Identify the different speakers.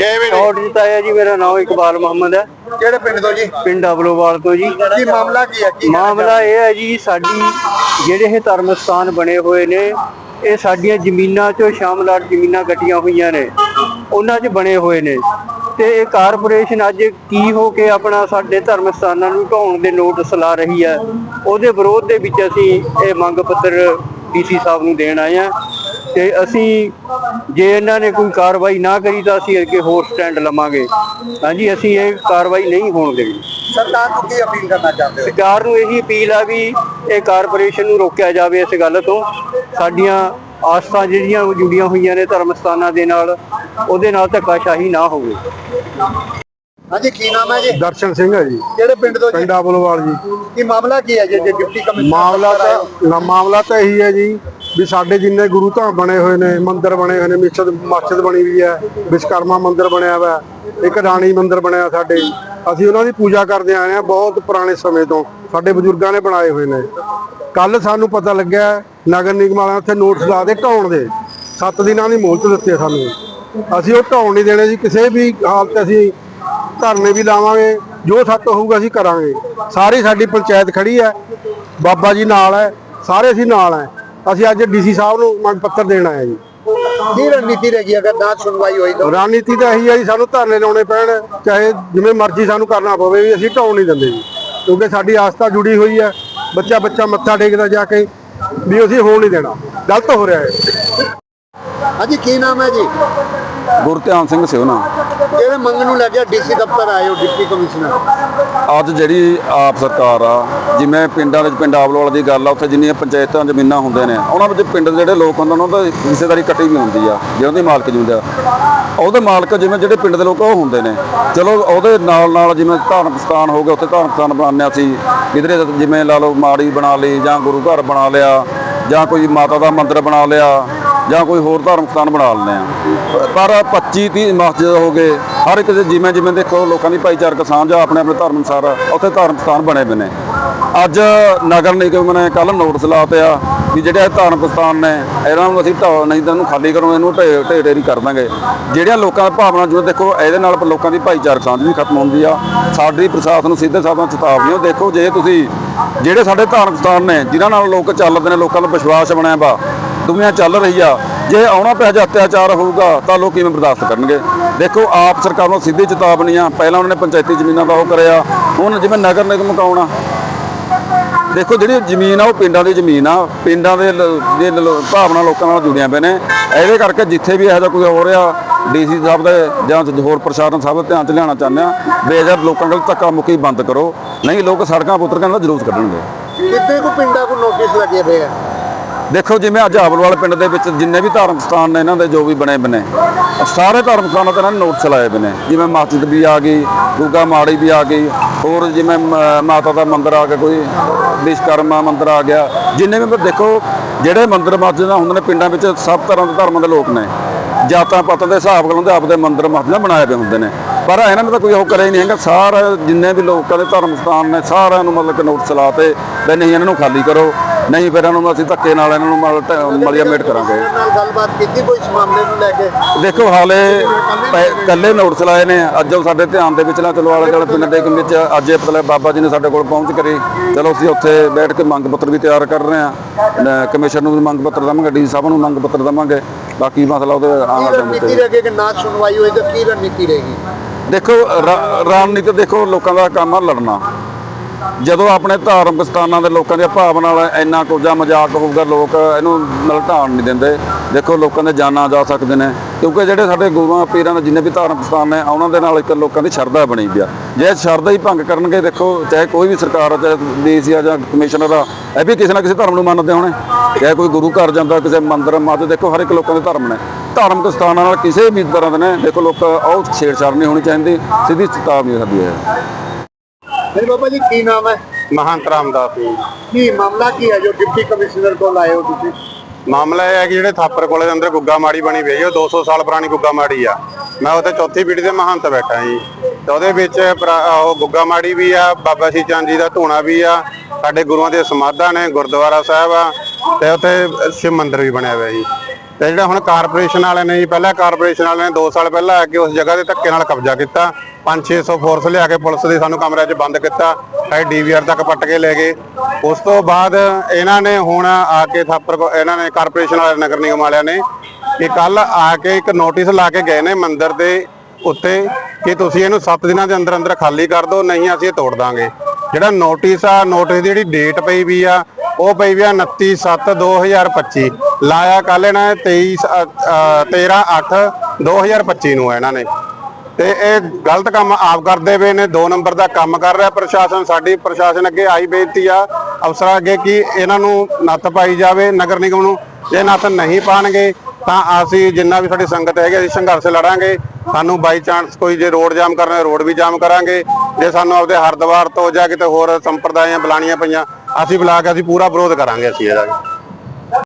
Speaker 1: ਕਿਵੇਂ
Speaker 2: ਸ਼ਾਰਟ ਦਿੱਤਾ ਹੈ ਜੀ ਮੇਰਾ ਨਾਮ ਇਕਬਾਲ ਮੁਹੰਮਦ ਹੈ।
Speaker 1: ਕਿਹੜੇ ਪਿੰਡ ਤੋਂ ਜੀ?
Speaker 2: ਪਿੰਡ ਅਬਲੋਵਾਲ ਤੋਂ ਜੀ।
Speaker 1: ਕੀ ਮਾਮਲਾ ਕੀ ਹੈ? ਕੀ
Speaker 2: ਮਾਮਲਾ ਇਹ ਹੈ ਜੀ ਸਾਡੀ ਜਿਹੜੇ ਇਹ ਧਰਮ ਸਥਾਨ ਬਣੇ ਹੋਏ ਨੇ ਇਹ ਸਾਡੀਆਂ ਜ਼ਮੀਨਾਂ ਚੋਂ ਸ਼ਾਮਲਾਟ ਜ਼ਮੀਨਾਂ ਕੱਟੀਆਂ ਹੋਈਆਂ ਨੇ। ਉਹਨਾਂ 'ਚ ਬਣੇ ਹੋਏ ਨੇ। ਤੇ ਇਹ ਕਾਰਪੋਰੇਸ਼ਨ ਅੱਜ ਕੀ ਹੋ ਕੇ ਆਪਣਾ ਸਾਡੇ ਧਰਮ ਸਥਾਨਾਂ ਨੂੰ ਢਾਉਣ ਦੇ ਨੋਟਿਸ ਲਾ ਰਹੀ ਹੈ ਉਹਦੇ ਵਿਰੋਧ ਦੇ ਵਿੱਚ ਅਸੀਂ ਇਹ ਮੰਗ ਪੱਤਰ ਡੀਸੀ ਸਾਹਿਬ ਨੂੰ ਦੇਣ ਆਏ ਹਾਂ। ਤੇ ਅਸੀਂ ਜੇ ਇਹਨਾਂ ਨੇ ਕੋਈ ਕਾਰਵਾਈ ਨਾ ਕਰੀ ਤਾਂ ਅਸੀਂ ਅੱਗੇ ਹੋਰ ਸਟੈਂਡ ਲਵਾਂਗੇ। ਹਾਂਜੀ ਅਸੀਂ ਇਹ ਕਾਰਵਾਈ ਨਹੀਂ ਹੋਣ ਦੇਣੀ।
Speaker 1: ਸਰਕਾਰ ਨੂੰ ਕੀ ਅਪੀਲ ਕਰਨਾ ਚਾਹੁੰਦੇ ਹੋ?
Speaker 2: ਸਰਕਾਰ ਨੂੰ ਇਹੀ ਅਪੀਲ ਆ ਵੀ ਇਹ ਕਾਰਪੋਰੇਸ਼ਨ ਨੂੰ ਰੋਕਿਆ ਜਾਵੇ ਇਸ ਗੱਲ ਤੋਂ। ਸਾਡੀਆਂ ਆਸਥਾ ਜਿਹੜੀਆਂ ਜੁੜੀਆਂ ਹੋਈਆਂ ਨੇ ਧਰਮ ਸਥਾਨਾਂ ਦੇ ਨਾਲ ਉਹਦੇ ਨਾਲ ਧੱਕਾਸ਼ਾਹੀ ਨਾ ਹੋਵੇ।
Speaker 1: ਹਾਂਜੀ ਕੀ ਨਾਮ ਹੈ ਜੀ?
Speaker 3: ਦਰਸ਼ਨ ਸਿੰਘ ਹੈ ਜੀ।
Speaker 1: ਕਿਹੜੇ ਪਿੰਡ ਤੋਂ ਜੀ?
Speaker 3: ਪਿੰਡ ਅਬਲੋਵਾਲ ਜੀ।
Speaker 1: ਕੀ ਮਾਮਲਾ ਕੀ ਹੈ ਜੀ ਜੇ ਡਿਪਟੀ ਕਮਿਸ਼ਨਰ
Speaker 3: ਮਾਮਲਾ? ਤਾਂ ਮਾਮਲਾ ਤਾਂ ਇਹੀ ਹੈ ਜੀ। ਵੀ ਸਾਡੇ ਜਿੰਨੇ ਗੁਰੂ ਧਾਮ ਬਣੇ ਹੋਏ ਨੇ, ਮੰਦਿਰ ਬਣੇ ਹੋਏ ਨੇ ਮਸਜਿਦ ਮਸਜਿਦ ਬਣੀ ਹੋਈ ਹੈ ਵਿਸ਼ਕਰਮਾ ਮੰਦਿਰ ਬਣਿਆ ਹੋਇਆ ਇੱਕ ਰਾਣੀ ਮੰਦਿਰ ਬਣਿਆ ਸਾਡੇ। ਅਸੀਂ ਉਹਨਾਂ ਦੀ ਪੂਜਾ ਕਰਦੇ ਆਏ ਹਾਂ ਬਹੁਤ ਪੁਰਾਣੇ ਸਮੇਂ ਤੋਂ, ਸਾਡੇ ਬਜ਼ੁਰਗਾਂ ਨੇ ਬਣਾਏ ਹੋਏ ਨੇ। ਕੱਲ ਸਾਨੂੰ ਪਤਾ ਲੱਗਿਆ ਨਗਰ ਨਿਗਮ ਵਾਲਿਆਂ ਉੱਥੇ ਨੋਟਿਸ ਲਾ ਦੇ ਢਾਉਣ ਦੇ। 7 ਦਿਨਾਂ ਦੀ ਮੋਹਲਤ ਦਿੱਤੀ ਸਾਨੂੰ। ਅਸੀਂ ਉਹ ਢਾਉਣ ਨਹੀਂ ਦੇਣੇ ਜੀ, ਕਿਸੇ ਵੀ ਹਾਲਤ ਅਸੀਂ ਧਰਨੇ ਵੀ ਲਾਵਾਂਗੇ, ਜੋ ਸੱਤ ਹੋਊਗਾ ਅਸੀਂ ਕਰਾਂਗੇ। ਸਾਰੀ ਸਾਡੀ ਪੰਚਾਇਤ ਖੜੀ ਹੈ, ਬਾਬਾ ਜੀ ਨਾਲ ਹੈ, ਸਾਰੇ ਅਸੀਂ ਨਾਲ ਹੈ। ਅਸੀਂ ਅੱਜ ਡੀਸੀ ਸਾਹਿਬ ਨੂੰ ਮੰਗ ਪੱਤਰ ਦੇਣ ਆਏ ਜੀ।
Speaker 1: ਕੀ ਰਣਨੀਤੀ ਰਹੇਗੀ ਅਗਰ ਨਾ ਸੁਣਵਾਈ ਹੋਈ ਤਾਂ?
Speaker 3: ਰਣਨੀਤੀ ਤਾਂ ਇਹੀ ਹੈ ਜੀ ਸਾਨੂੰ ਧਰਨੇ ਲਾਉਣੇ ਪੈਣ ਚਾਹੇ ਜਿਵੇਂ ਮਰਜ਼ੀ ਸਾਨੂੰ ਕਰਨਾ ਪਵੇ ਵੀ ਅਸੀਂ ਢਾਉਣ ਨਹੀਂ ਦਿੰਦੇ ਜੀ। ਕਿਉਂਕਿ ਸਾਡੀ ਆਸਥਾ ਜੁੜੀ ਹੋਈ ਹੈ ਬੱਚਾ ਬੱਚਾ ਮੱਥਾ ਟੇਕਦਾ ਜਾ ਕੇ ਵੀ ਅਸੀਂ ਹੋਣ ਨਹੀਂ ਦੇਣਾ। ਗਲਤ ਹੋ ਰਿਹਾ ਹੈ
Speaker 1: ਹਾਂਜੀ ਕੀ ਨਾਮ ਹੈ ਜੀ?
Speaker 4: ਗੁਰਧਿਆਨ ਸਿੰਘ ਸਿਉਨਾ
Speaker 1: ਕਿਹੜੇ ਮੰਗ ਨੂੰ ਲੈ ਕੇ ਡੀਸੀ ਦਫ਼ਤਰ ਆਏ ਹੋ ਡਿਪਟੀ ਕਮਿਸ਼ਨਰ?
Speaker 4: ਅੱਜ ਜਿਹੜੀ ਆਪ ਸਰਕਾਰ ਆ ਜਿਵੇਂ ਪਿੰਡਾਂ ਵਿੱਚ ਪਿੰਡ ਆਵਲੋਵਾਲ ਦੀ ਗੱਲ ਆ ਉੱਥੇ ਜਿੰਨੀਆਂ ਪੰਚਾਇਤਾਂ ਜ਼ਮੀਨਾਂ ਹੁੰਦੇ ਨੇ ਉਹਨਾਂ ਵਿੱਚ ਪਿੰਡ ਦੇ ਜਿਹੜੇ ਲੋਕ ਹੁੰਦੇ ਨੇ ਉਹਨਾਂ ਦੀ ਹਿੱਸੇਦਾਰੀ ਕੱਟੀ ਵੀ ਹੁੰਦੀ ਆ ਜਿਹਨਾਂ ਦੀ ਮਾਲਕ ਜਿਉਂਦੇ। ਆ ਉਹਦੇ ਮਾਲਕ ਜਿਵੇਂ ਜਿਹੜੇ ਪਿੰਡ ਦੇ ਲੋਕ ਉਹ ਹੁੰਦੇ ਨੇ। ਚਲੋ ਉਹਦੇ ਨਾਲ ਨਾਲ ਜਿਵੇਂ ਧਾਰਮਿਕ ਸਥਾਨ ਹੋ ਗਿਆ ਉੱਥੇ ਧਾਰਮਿਕ ਸਥਾਨ ਬਣਾਉਂਦੇ ਅਸੀਂ। ਕਿਧਰੇ ਜਿਵੇਂ ਲਾ ਲਓ ਮਾੜੀ ਬਣਾ ਲਈ ਜਾਂ ਗੁਰੂ ਘਰ ਬਣਾ ਲਿਆ ਜਾਂ ਕੋਈ ਮਾਤਾ ਦਾ ਮੰਦਿਰ ਬਣਾ ਲਿਆ ਜਾਂ ਕੋਈ ਹੋਰ ਧਾਰਮਿਕ ਸਥਾਨ ਬਣਾ ਲੈਂਦੇ ਆ। ਪਰ 25 30 ਮਸਜਿਦ ਹੋ ਗਏ, ਹਰ ਇੱਕ ਦੇ ਜਿਵੇਂ ਜਿਵੇਂ ਦੇਖੋ ਲੋਕਾਂ ਦੀ ਭਾਈਚਾਰਕ ਸਾਂਝ ਆ, ਆਪਣੇ ਆਪਣੇ ਧਰਮ ਅਨੁਸਾਰ ਉੱਥੇ ਧਾਰਮਿਕ ਸਥਾਨ ਬਣੇ ਪਏ ਨੇ। ਅੱਜ ਨਗਰ ਨਿਗਮ ਨੇ ਕੱਲ ਨੋਟਿਸ ਲਾ ਪਿਆ ਵੀ ਜਿਹੜੇ ਇਹ ਧਾਰਮਿਕ ਸਥਾਨ ਨੇ, ਇਹਨਾਂ ਨੂੰ ਅਸੀਂ ਢਾਹ ਨਹੀਂ ਤਾਂ ਇਹਨੂੰ ਖਾਲੀ ਕਰੋ, ਇਹਨੂੰ ਢੇ ਢੇ ਢੇਰੀ ਕਰ ਦਾਂਗੇ। ਜਿਹੜੀਆਂ ਲੋਕਾਂ ਦੀ ਭਾਵਨਾ ਜਿਵੇਂ ਦੇਖੋ ਇਹਦੇ ਨਾਲ ਲੋਕਾਂ ਦੀ ਭਾਈਚਾਰਕ ਸਾਂਝ ਵੀ ਖਤਮ ਹੁੰਦੀ ਆ। ਸਾਡੀ ਪ੍ਰਸ਼ਾਸਨ ਨੂੰ ਸਿੱਧੇ ਸਾਧਾਂ ਚੇਤਾਵਨੀ ਦੇਖੋ ਜੇ ਤੁਸੀਂ ਜਿਹੜੇ ਸਾਡੇ ਧਾਰਮਿਕ ਸਥਾਨ ਨੇ, ਜਿਨ੍ਹਾਂ ਨਾਲ ਲੋਕ ਚੱਲਦੇ ਨੇ, ਲੋਕਾਂ ਦਾ ਵਿਸ਼ਵਾਸ ਬਣਿਆ ਵਾ ਦੁਨੀਆ ਚੱਲ ਰਹੀ ਆ। ਜੇ ਆਉਣਾ ਪਿਆ ਜੇ ਅਤਿਆਚਾਰ ਹੋਊਗਾ, ਤਾਂ ਲੋਕ ਕਿਵੇਂ ਬਰਦਾਸ਼ਤ ਕਰਨਗੇ? ਦੇਖੋ, ਆਪ ਸਰਕਾਰ ਨੂੰ ਸਿੱਧੀ ਚੇਤਾਵਨੀ ਆ। ਪਹਿਲਾਂ ਉਹਨਾਂ ਨੇ ਪੰਚਾਇਤੀ ਜ਼ਮੀਨਾਂ ਦਾ ਉਹ ਕਰਿਆ। ਹੁਣ ਜਿਵੇਂ ਨਗਰ ਨਿਗਮ ਕਾਉਣਾ ਦੇਖੋ, ਜਿਹੜੀ ਜ਼ਮੀਨ ਆ, ਉਹ ਪਿੰਡਾਂ ਦੀ ਜ਼ਮੀਨ ਆ। ਪਿੰਡਾਂ ਦੇ ਦੇ ਭਾਵਨਾ ਲੋਕਾਂ ਨਾਲ ਜੁੜੀਆਂ ਪਏ ਨੇ। ਇਹਦੇ ਕਰਕੇ ਜਿੱਥੇ ਵੀ ਇਹੋ ਜਿਹਾ ਕੋਈ ਹੋ ਰਿਹਾ, ਡੀਸੀ ਸਾਹਿਬ ਦੇ ਜਾਂ ਹੋਰ ਪ੍ਰਸ਼ਾਸਨ ਸਾਹਿਬ ਦੇ ਧਿਆਨ 'ਚ ਲਿਆਉਣਾ ਚਾਹੁੰਦੇ ਆ ਬੇਜਰ ਲੋਕਾਂ ਕੋਲ ਧੱਕਾ ਮੁੱਕੀ ਬੰਦ ਕਰੋ। ਨਹੀਂ, ਲੋਕ ਸੜਕਾਂ ਪੁੱਤਰ ਦਾ ਜਲੂਸ ਕੱਢਣਗੇ।
Speaker 1: ਕਿੱਥੇ ਕੋ ਪਿੰਡਾਂ ਕੋ ਨੋਟਿਸ ਲੱਗੇ ਪਏ ਆ?
Speaker 4: ਦੇਖੋ ਜਿਵੇਂ ਅੱਜ ਆਵਲਵਾਲ ਪਿੰਡ ਦੇ ਵਿੱਚ ਜਿੰਨੇ ਵੀ ਧਾਰਮਿਕ ਸਥਾਨ ਨੇ, ਇਹਨਾਂ ਦੇ ਜੋ ਵੀ ਬਣੇ ਬਨੇ ਸਾਰੇ ਧਾਰਮਿਕ ਸਥਾਨਾਂ ਤੇ ਇਹਨਾਂ ਨੇ ਨੋਟਿਸ ਲਾਏ ਬਏ ਨੇ ਜਿਵੇਂ ਮਸਜਿਦ ਵੀ ਆ ਗਈ, ਗੁੱਗਾ ਮਾੜੀ ਵੀ ਆ ਗਈ, ਹੋਰ ਜਿਵੇਂ ਮ- ਮਾਤਾ ਦਾ ਮੰਦਿਰ ਆ ਗਿਆ, ਕੋਈ ਵਿਸ਼ਕਰਮਾ ਮੰਦਿਰ ਆ ਗਿਆ। ਜਿੰਨੇ ਵੀ ਦੇਖੋ, ਜਿਹੜੇ ਮੰਦਿਰ ਮਸਜਿਦਾਂ ਹੁੰਦੇ ਨੇ, ਪਿੰਡਾਂ ਵਿੱਚ ਸਭ ਤਰ੍ਹਾਂ ਦੇ ਧਰਮਾਂ ਦੇ ਲੋਕ ਨੇ। ਜਾਤਾਂ ਪਾਤਾਂ ਦੇ ਹਿਸਾਬ ਨਾਲ ਉਹਦੇ ਆਪਦੇ ਮੰਦਿਰ ਮਸਜਿਦਾਂ ਬਣਾਏ ਪਏ ਹੁੰਦੇ ਨੇ। ਪਰ ਇਹਨਾਂ ਨੇ ਤਾਂ ਕੋਈ ਉਹ ਕਰਿਆ ਹੀ ਨਹੀਂ ਹੈਗਾ। ਸਾਰੇ ਜਿੰਨੇ ਵੀ ਲੋਕਾਂ ਦੇ ਧਰਮ ਸਥਾਨ ਨੇ ਸਾਰਿਆਂ ਨੂੰ ਮਤਲਬ ਕਿ ਨੋਟਿਸ ਲਾਤੇ ਵੀ ਨਹੀਂ ਇਹਨਾਂ ਨੂੰ ਖਾਲੀ ਕਰੋ। ਨਹੀਂ ਫਿਰ ਇਹਨਾਂ ਨੂੰ ਅਸੀਂ ਧੱਕੇ ਨਾਲ ਇਹਨਾਂ ਨੂੰ ਮਲੀਆ ਮੇਟ ਕਰਾਂਗੇ।
Speaker 1: ਇਹਨਾਂ ਨਾਲ ਗੱਲਬਾਤ ਕੀਤੀ ਕੋਈ ਇਸ ਮਾਮਲੇ ਨੂੰ ਲੈ ਕੇ?
Speaker 4: ਦੇਖੋ ਹਾਲੇ ਪੈ- ਕੱਲੇ ਨੋਟਿਸ ਲਾਏ ਨੇ। ਅੱਜ ਉਹ ਸਾਡੇ ਧਿਆਨ ਦੇ ਵਿੱਚ ਨਾ ਚਲੋ ਆਲੇ ਦੁਆਲੇ ਪਿੰਡ ਦੇ ਵਿੱਚ ਅੱਜ ਇਹ ਮਤਲਬ ਬਾਬਾ ਜੀ ਨੇ ਸਾਡੇ ਕੋਲ ਪਹੁੰਚ ਕਰੀ। ਚਲੋ ਅਸੀਂ ਉੱਥੇ ਬੈਠ ਕੇ ਮੰਗ ਪੱਤਰ ਵੀ ਤਿਆਰ ਕਰ ਰਹੇ ਹਾਂ। ਕਮਿਸ਼ਨ ਨੂੰ ਵੀ ਮੰਗ ਪੱਤਰ ਦੇਵਾਂਗੇ ਡੀ ਸਾਹਿਬ ਨੂੰ ਮੰਗ ਪੱਤਰ ਦੇਵਾਂਗੇ। ਬਾਕੀ ਮਸਲਾ ਉਹਦੇ ਆਉਣ
Speaker 1: ਕੀ
Speaker 4: ਵਾਲੇ
Speaker 1: ਰਣਨੀਤੀ
Speaker 4: ਤੇ
Speaker 1: ਰਹੇਗੀ ਕਿ ਨਾ ਸੁਣਵਾਈ ਹੋਈ ਤਾਂ ਕੀ ਰਣਨੀਤੀ ਰਹੇਗੀ
Speaker 4: ਦੇਖੋ, ਰ- ਰਣਨੀਤੀ ਦੇਖੋ, ਲੋਕਾਂ ਦਾ ਕੰਮ ਆ ਲੜਨਾ। ਜਦੋਂ ਆਪਣੇ ਧਾਰਮਿਕ ਸਥਾਨਾਂ ਦੇ ਲੋਕਾਂ ਦੀਆਂ ਭਾਵਨਾ ਨਾਲ ਇੰਨਾ ਕੁਝਾ ਮਜ਼ਾਕ ਹੋਊਗਾ, ਲੋਕ ਇਹਨੂੰ ਨਲਟਾਣ ਨਹੀਂ ਦਿੰਦੇ। ਦੇਖੋ, ਲੋਕਾਂ ਦੇ ਜਾਨਾਂ ਜਾ ਸਕਦੇ ਨੇ। ਕਿਉਂਕਿ ਜਿਹੜੇ ਸਾਡੇ ਗੁਰੂਆਂ, ਪੀਰਾਂ ਦੇ ਜਿੰਨੇ ਵੀ ਧਾਰਮਿਕ ਸਥਾਨ ਨੇ, ਉਹਨਾਂ ਦੇ ਨਾਲ ਇੱਕ ਲੋਕਾਂ ਦੀ ਸ਼ਰਧਾ ਬਣੀ ਪਿਆ ਜੇ ਸ਼ਰਧਾ ਹੀ ਭੰਗ ਕਰਨਗੇ, ਦੇਖੋ, ਚਾਹੇ ਕੋਈ ਵੀ ਸਰਕਾਰ ਆ, ਚਾਹੇ ਦੇਸ਼ ਆ ਜਾਂ ਕਮਿਸ਼ਨਰ ਆ, ਇਹ ਵੀ ਕਿਸੇ ਨਾ ਕਿਸੇ ਧਰਮ ਨੂੰ ਮੰਨਦੇ ਹੋਣੇ। ਚਾਹੇ ਕੋਈ ਗੁਰੂ ਘਰ ਜਾਂਦਾ, ਕਿਸੇ ਮੰਦਿਰ ਮੱਦ ਦੇਖੋ, ਹਰ ਇੱਕ ਲੋਕਾਂ ਦੇ ਧਰਮ ਨੇ। ਧਾਰਮਿਕ ਸਥਾਨਾਂ ਨਾਲ ਕਿਸੇ ਵੀ ਤਰ੍ਹਾਂ ਦੇ ਨੇ ਦੇਖੋ ਲੋਕ ਉਹ ਛੇੜਛਾੜ ਨਹੀਂ ਹੋਣੀ ਚਾਹੀਦੀ ਸਿੱਧੀ ਚੇਤਾਵਨੀ ਸਾਡੀ ਹੈ
Speaker 1: ਮੇਰੇ ਬਾਬਾ ਜੀ ਕੀ ਨਾਮ ਹੈ?
Speaker 3: ਮਹੰਤ ਰਾਮਦਾਸ ਜੀ।
Speaker 1: ਕੀ ਮਾਮਲਾ ਕੀ ਹੈ ਜੋ ਡਿਪਟੀ ਕਮਿਸ਼ਨਰ ਕੋਲ ਆਏ ਹੋ ਤੁਸੀਂ?
Speaker 3: ਮਾਮਲਾ ਇਹ ਹੈ ਕਿ ਜਿਹੜੇ ਥਾਪਰ ਕੋਲੇ ਦੇ ਅੰਦਰ ਗੁੱਗਾ ਮਾੜੀ ਬਣੀ ਪਈ ਹੈ ਉਹ 200 ਸਾਲ ਪੁਰਾਣੀ ਗੁੱਗਾ ਮਾੜੀ ਆ। ਮੈਂ ਉੱਥੇ ਚੌਥੀ ਪੀੜ੍ਹੀ ਦੇ ਮਹੰਤ ਬੈਠਾ ਜੀ। ਤੇ ਉਹਦੇ ਵਿੱਚ ਉਹ ਗੁੱਗਾ ਮਾੜੀ ਵੀ ਆ ਬਾਬਾ ਸ਼੍ਰੀ ਚੰਦ ਜੀ ਦਾ ਧੂਣਾ ਵੀ ਆ ਸਾਡੇ ਗੁਰੂਆਂ ਦੇ ਸਮਾਧਾਂ ਨੇ ਗੁਰਦੁਆਰਾ ਸਾਹਿਬ ਆ ਤੇ ਉੱਥੇ ਸ਼ਿਵ ਮੰਦਿਰ ਵੀ ਬਣਿਆ ਹੋਇਆ ਜੀ। ਤੇ ਜਿਹੜਾ ਹੁਣ ਕਾਰਪੋਰੇਸ਼ਨ ਵਾਲਿਆਂ ਨੇ ਜੀ, ਪਹਿਲਾਂ ਕਾਰਪੋਰੇਸ਼ਨ ਵਾਲਿਆਂ ਨੇ 2 ਸਾਲ ਪਹਿਲਾਂ ਆ ਕੇ ਉਸ ਜਗ੍ਹਾ ਦੇ ਧੱਕੇ ਨਾਲ ਕਬਜ਼ਾ ਕੀਤਾ। 5-600 ਫੋਰਸ ਲਿਆ ਕੇ ਪੁਲਿਸ ਦੇ ਸਾਨੂੰ ਕਮਰਿਆਂ 'ਚ ਬੰਦ ਕੀਤਾ। ਐ ਡੀਵੀਆਰ ਤੱਕ ਪੱਟ ਕੇ ਲੈ ਗਏ। ਉਸ ਤੋਂ ਬਾਅਦ ਇਹਨਾਂ ਨੇ ਹੁਣ ਆ ਕੇ ਥਾਪਰ ਇਹਨਾਂ ਨੇ ਕਾਰਪੋਰੇਸ਼ਨ ਵਾਲੇ, ਨਗਰ ਨਿਗਮ ਵਾਲਿਆਂ ਨੇ ਕਿ ਕੱਲ ਆ ਕੇ ਇੱਕ ਨੋਟਿਸ ਲਾ ਕੇ ਗਏ ਨੇ ਮੰਦਿਰ ਦੇ ਉੱਤੇ ਕਿ ਤੁਸੀਂ ਇਹਨੂੰ 7 ਦਿਨਾਂ ਦੇ ਅੰਦਰ ਅੰਦਰ ਖਾਲੀ ਕਰ ਦਿਓ, ਨਹੀਂ ਅਸੀਂ ਇਹ ਤੋੜ ਦਾਂਗੇ। ਜਿਹੜਾ ਨੋਟਿਸ ਆ ਨੋਟਿਸ ਦੀ ਜਿਹੜੀ ਡੇਟ ਪਈ ਵੀ ਆ ਉਹ ਪਈ ਵੀ ਆ 29 7 2025 ਲਾਇਆ ਕੱਲ ਇਹਨਾਂ ਨੇ 23 13 8 2025 ਨੂੰ ਆ ਇਹਨਾਂ ਨੇ। ਤੇ ਇਹ ਗਲਤ ਕੰਮ ਆਪ ਕਰਦੇ ਪਏ ਨੇ 2 ਨੰਬਰ ਦਾ ਕੰਮ ਕਰ ਰਿਹਾ ਪ੍ਰਸ਼ਾਸਨ, ਸਾਡੀ ਪ੍ਰਸ਼ਾਸਨ ਅੱਗੇ ਆਈ ਬੇਨਤੀ ਆ, ਅਫਸਰਾਂ ਅੱਗੇ ਕਿ ਇਹਨਾਂ ਨੂੰ ਨੱਥ ਪਾਈ ਜਾਵੇ, ਨਗਰ ਨਿਗਮ ਨੂੰ। ਜੇ ਨੱਥ ਨਹੀਂ ਪਾਣਗੇ, ਤਾਂ ਅਸੀਂ ਜਿੰਨਾ ਵੀ ਸਾਡੀ ਸੰਗਤ ਹੈਗੀ, ਅਸੀਂ ਸੰਘਰਸ਼ ਲੜਾਂਗੇ। ਸਾਨੂੰ ਬਾਈ ਚਾਂਸ ਕੋਈ ਜੇ ਰੋਡ ਜਾਮ ਕਰਨਾ, ਰੋਡ ਵੀ ਜਾਮ ਕਰਾਂਗੇ। ਜੇ ਸਾਨੂੰ ਆਪਦੇ ਹਰਦੁਆਰ ਤੋਂ ਜਾਂ ਕਿਤੇ ਹੋਰ ਸੰਪਰਦਾਇਆਂ, ਬੁਲਾਣੀਆਂ ਪਈਆਂ ਅਸੀਂ ਬੁਲਾ ਕੇ ਅਸੀਂ ਪੂਰਾ ਵਿਰੋਧ ਕਰਾਂਗੇ ਅਸੀਂ ਇਹਦਾ।